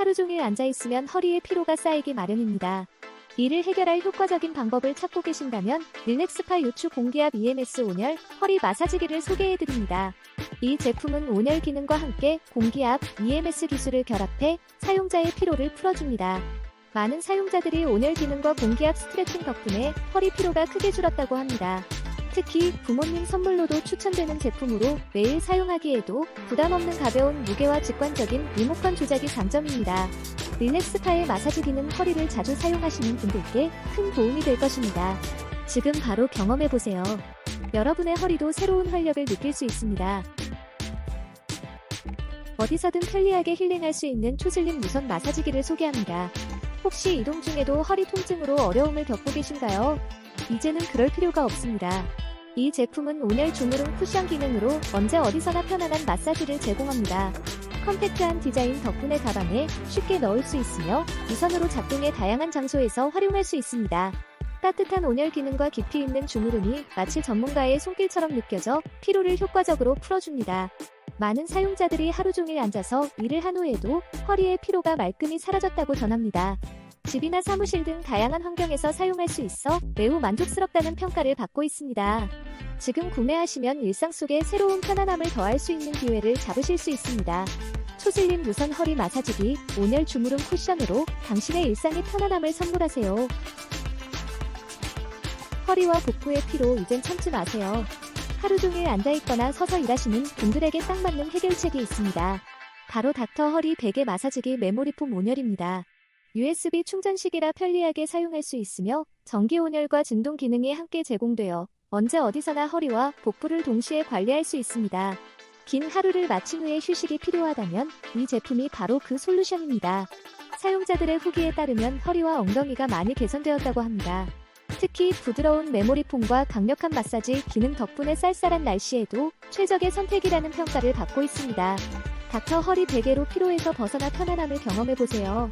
하루 종일 앉아있으면 허리에 피로가 쌓이기 마련입니다. 이를 해결할 효과적인 방법을 찾고 계신다면 릴렉스파 요추 공기압 EMS 온열 허리 마사지기를 소개해드립니다. 이 제품은 온열 기능과 함께 공기압 EMS 기술을 결합해 사용자의 피로를 풀어줍니다. 많은 사용자들이 온열 기능과 공기압 스트레칭 덕분에 허리 피로가 크게 줄었다고 합니다. 특히 부모님 선물로도 추천되는 제품으로 매일 사용하기에도 부담 없는 가벼운 무게와 직관적인 리모컨 조작이 장점입니다. 릴렉스파의 마사지기는 허리를 자주 사용하시는 분들께 큰 도움이 될 것입니다. 지금 바로 경험해보세요. 여러분의 허리도 새로운 활력을 느낄 수 있습니다. 어디서든 편리하게 힐링할 수 있는 초슬림 무선 마사지기를 소개합니다. 혹시 이동 중에도 허리 통증으로 어려움을 겪고 계신가요? 이제는 그럴 필요가 없습니다. 이 제품은 온열 주무름 쿠션 기능으로 언제 어디서나 편안한 마사지를 제공합니다. 컴팩트한 디자인 덕분에 가방에 쉽게 넣을 수 있으며 무선으로 작동해 다양한 장소에서 활용할 수 있습니다. 따뜻한 온열 기능과 깊이 있는 주무름이 마치 전문가의 손길처럼 느껴져 피로를 효과적으로 풀어줍니다. 많은 사용자들이 하루 종일 앉아서 일을 한 후에도 허리의 피로가 말끔히 사라졌다고 전합니다. 집이나 사무실 등 다양한 환경에서 사용할 수 있어 매우 만족스럽다는 평가를 받고 있습니다. 지금 구매하시면 일상 속에 새로운 편안함을 더할 수 있는 기회를 잡으실 수 있습니다. 초슬림 무선 허리 마사지기 온열 주무름 쿠션으로 당신의 일상의 편안함을 선물하세요. 허리와 복부의 피로 이젠 참지 마세요. 하루 종일 앉아있거나 서서 일하시는 분들에게 딱 맞는 해결책이 있습니다. 바로 닥터 허리 베개 마사지기 메모리폼 온열입니다. USB 충전식이라 편리하게 사용할 수 있으며 전기 온열과 진동 기능이 함께 제공되어 언제 어디서나 허리와 복부를 동시에 관리할 수 있습니다. 긴 하루를 마친 후에 휴식이 필요하다면 이 제품이 바로 그 솔루션입니다. 사용자들의 후기에 따르면 허리와 엉덩이가 많이 개선되었다고 합니다. 특히 부드러운 메모리폼과 강력한 마사지 기능 덕분에 쌀쌀한 날씨에도 최적의 선택이라는 평가를 받고 있습니다. 닥터 허리 베개로 피로에서 벗어나 편안함을 경험해보세요.